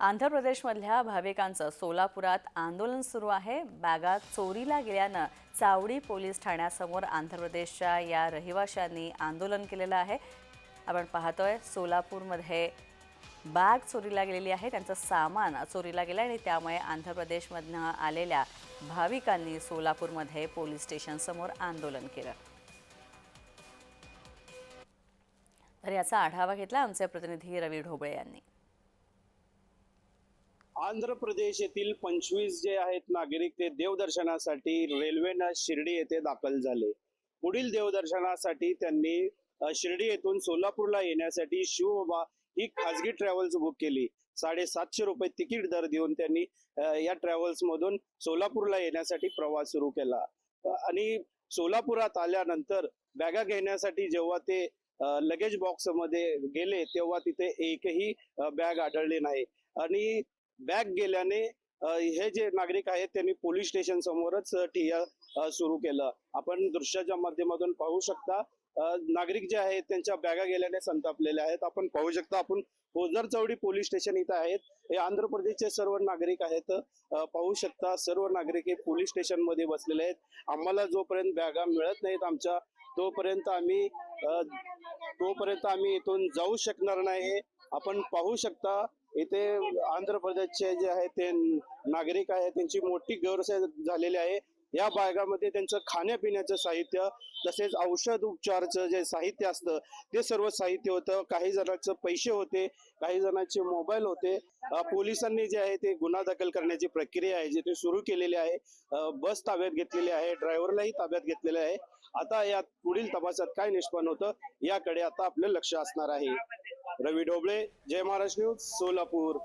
आंध्र प्रदेशमधल्या भाविकांचं सोलापुरात आंदोलन सुरू आहे. बॅगा चोरीला गेल्यानं चावडी पोलीस ठाण्यासमोर आंध्र प्रदेशच्या या रहिवाशांनी आंदोलन केलेलं आहे. आपण पाहतोय सोलापूरमध्ये बॅग चोरीला गेलेली आहे. त्यांचं सामान चोरीला गेलं आणि त्यामुळे आंध्र प्रदेशमधनं आलेल्या भाविकांनी सोलापूरमध्ये पोलीस स्टेशनसमोर आंदोलन केलं. तर याचा आढावा घेतला आमचे प्रतिनिधी रवी ढोबळे यांनी. आंध्र प्रदेश येथील पंचवीस जे आहेत नागरिक ते देवदर्शनासाठी रेल्वेनं शिर्डी येथे दाखल झाले. पुढील देवदर्शनासाठी त्यांनी शिर्डी येथून सोलापूरला येण्यासाठी शिवबाबा ही खाजगी ट्रॅव्हल्स बुक केली. साडेसातशे रुपये तिकीट दर देऊन त्यांनी या ट्रॅव्हल्स मधून सोलापूरला येण्यासाठी प्रवास सुरू केला. आणि सोलापुरात आल्यानंतर बॅगा घेण्यासाठी जेव्हा ते लगेज बॉक्समध्ये गेले तेव्हा तिथे एकही बॅग आढळली नाही. आणि बॅग गेल्याने हे जे नागरिक आहेत त्यांनी पोलीस स्टेशन समोरच ठिय्या सुरू केलं. आपण दृश्याच्या माध्यमातून पाहू शकता नागरिक जे आहेत त्यांच्या बॅगा गेल्याने संतापलेल्या आहेत. आपण पाहू शकता आपण ओझर चौडी पोलीस स्टेशन इथं आहेत. हे आंध्र प्रदेशचे सर्व नागरिक आहेत. पाहू शकता सर्व नागरिक हे पोलीस स्टेशनमध्ये बसलेले आहेत. आम्हाला जोपर्यंत बॅगा मिळत नाहीत आमच्या तोपर्यंत आम्ही तोपर्यंत आम्ही इथून जाऊ शकणार नाही. आपण पाहू शकता इथे आंध्र प्रदेशचे जे आहे ते नागरिक आहे त्यांची मोठी गैरसोय झालेली आहे. या बागामध्ये त्यांचं खाण्यापिण्याचं साहित्य तसेच औषध उपचारचं जे साहित्य असतं ते सर्व साहित्य होतं. काही जणांचं पैसे होते काही जणांचे मोबाईल होते. पोलिसांनी जे आहे ते गुन्हा दाखल करण्याची प्रक्रिया आहे जे ते सुरू केलेली आहे. बस ताब्यात घेतलेली आहे ड्रायव्हरलाही ताब्यात घेतलेले आहे. आता या पुढील तपासात काय निष्पन्न होतं याकडे आता आपलं लक्ष असणार आहे. रवी ढोबळे जय महाराष्ट्र न्यूज सोलापूर.